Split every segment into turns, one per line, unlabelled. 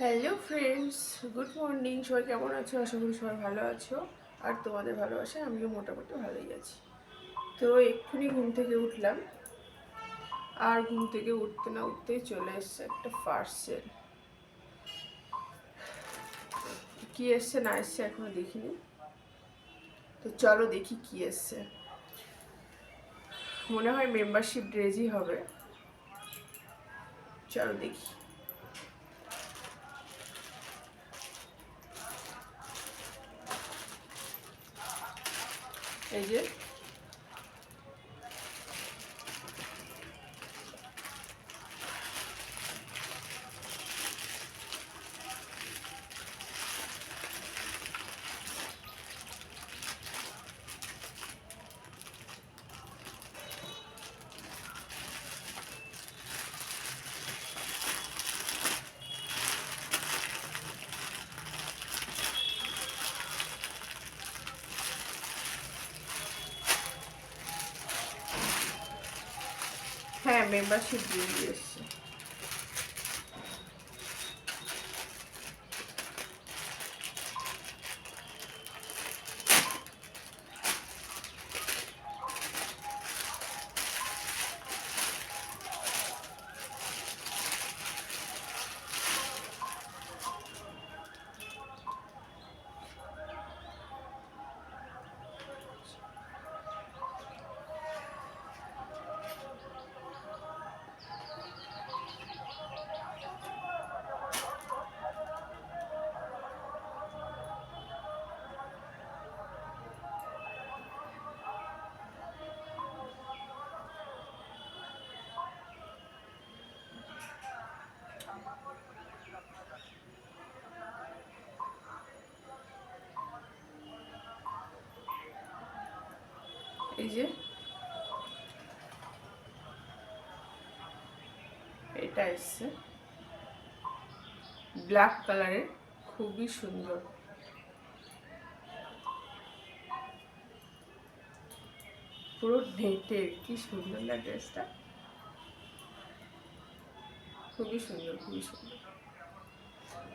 Hello friends good morning সবাই কেমন আছো? আশা করি সবাই ভালো আছো। আর তোমাদের ভালোবাসা আমিও মোটামুটি ভালোই আছি। তো এক্ষুনি ঘুম থেকে উঠলাম। আর ঘুম থেকে উঠতে না উঠতেই চলে এসছে একটা পার্সেল কি এসছে না এসছে এখনও দেখিনি। তো চলো দেখি কি এসছে। মনে হয় মেম্বারশিপ ড্রেসই হবে। চলো দেখি। এই হ্যাঁ মেম্বারশিপ দিয়ে এই যে। এটা এসছে। ব্ল্যাক কালারের খুবই সুন্দর। পুরো নেটের, কি সুন্দর না ড্রেসটা। খুবই সুন্দর খুবই সুন্দর।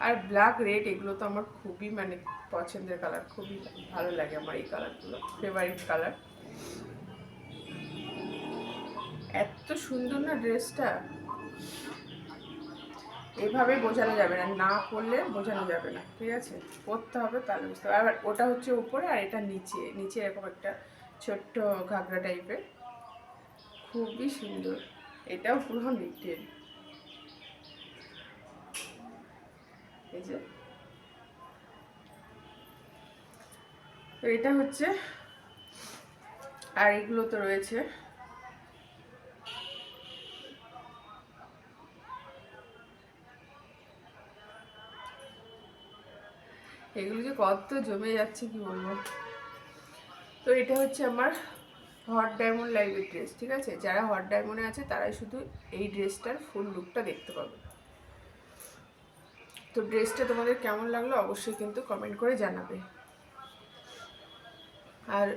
আর ব্ল্যাক রেড এগুলো তো আমার খুবই মানে পছন্দের কালার খুবই ভালো লাগে আমার এই কালারগুলো ফেভারিট কালার এত সুন্দর না ড্রেসটা? এভাবে বোঝানো যাবে না না পরলে বোঝানো যাবে না, ঠিক আছে? পরতে হবে তাহলে বুঝতে হবে আর ওটা হচ্ছে উপরে আর এটা নিচে নিচে এরকম একটা ছোট্ট ঘাগরা টাইপের। খুবই সুন্দর। এটাও পুরো নিটের এই যে। এটা হচ্ছে আর এগুলো তো রয়েছে। এগুলো যে কত জমে যাচ্ছে কি বলব? তো এটা হচ্ছে আমার হট ডায়মন্ড লাইভের ড্রেস, ঠিক আছে? যারা হট ডায়মন্ডে আছে, তারাই শুধু এই ড্রেসটার ফুল লুকটা দেখতে পাবে। তো ড্রেসটা তোমাদের কেমন লাগল অবশ্যই কিন্তু কমেন্ট করে জানাবে। আর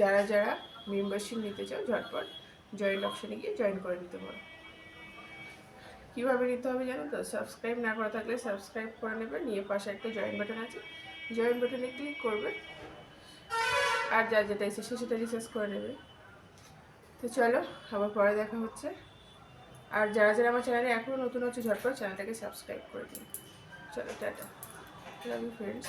যারা যারা মেম্বারশিপ নিতে চাও, ঝটপট জয়েন্ট অপশানে গিয়ে জয়েন করে নিতে পারো। কীভাবে নিতে হবে জানো তো? সাবস্ক্রাইব না করা থাকলে সাবস্ক্রাইব করে নেবে, নিয়ে পাশে একটা জয়েন বাটন আছে। জয়েন বাটনে ক্লিক করবে, আর যা যেটা এসেছে সেটা রিসার্চ করে নেবে। তো চলো, আবার পরে দেখা হচ্ছে। আর যারা যারা আমার চ্যানেলে এখনও নতুন হচ্ছে, ঝটপট চ্যানেলটাকে সাবস্ক্রাইব করে দিন চলো, টাটা। Love you friends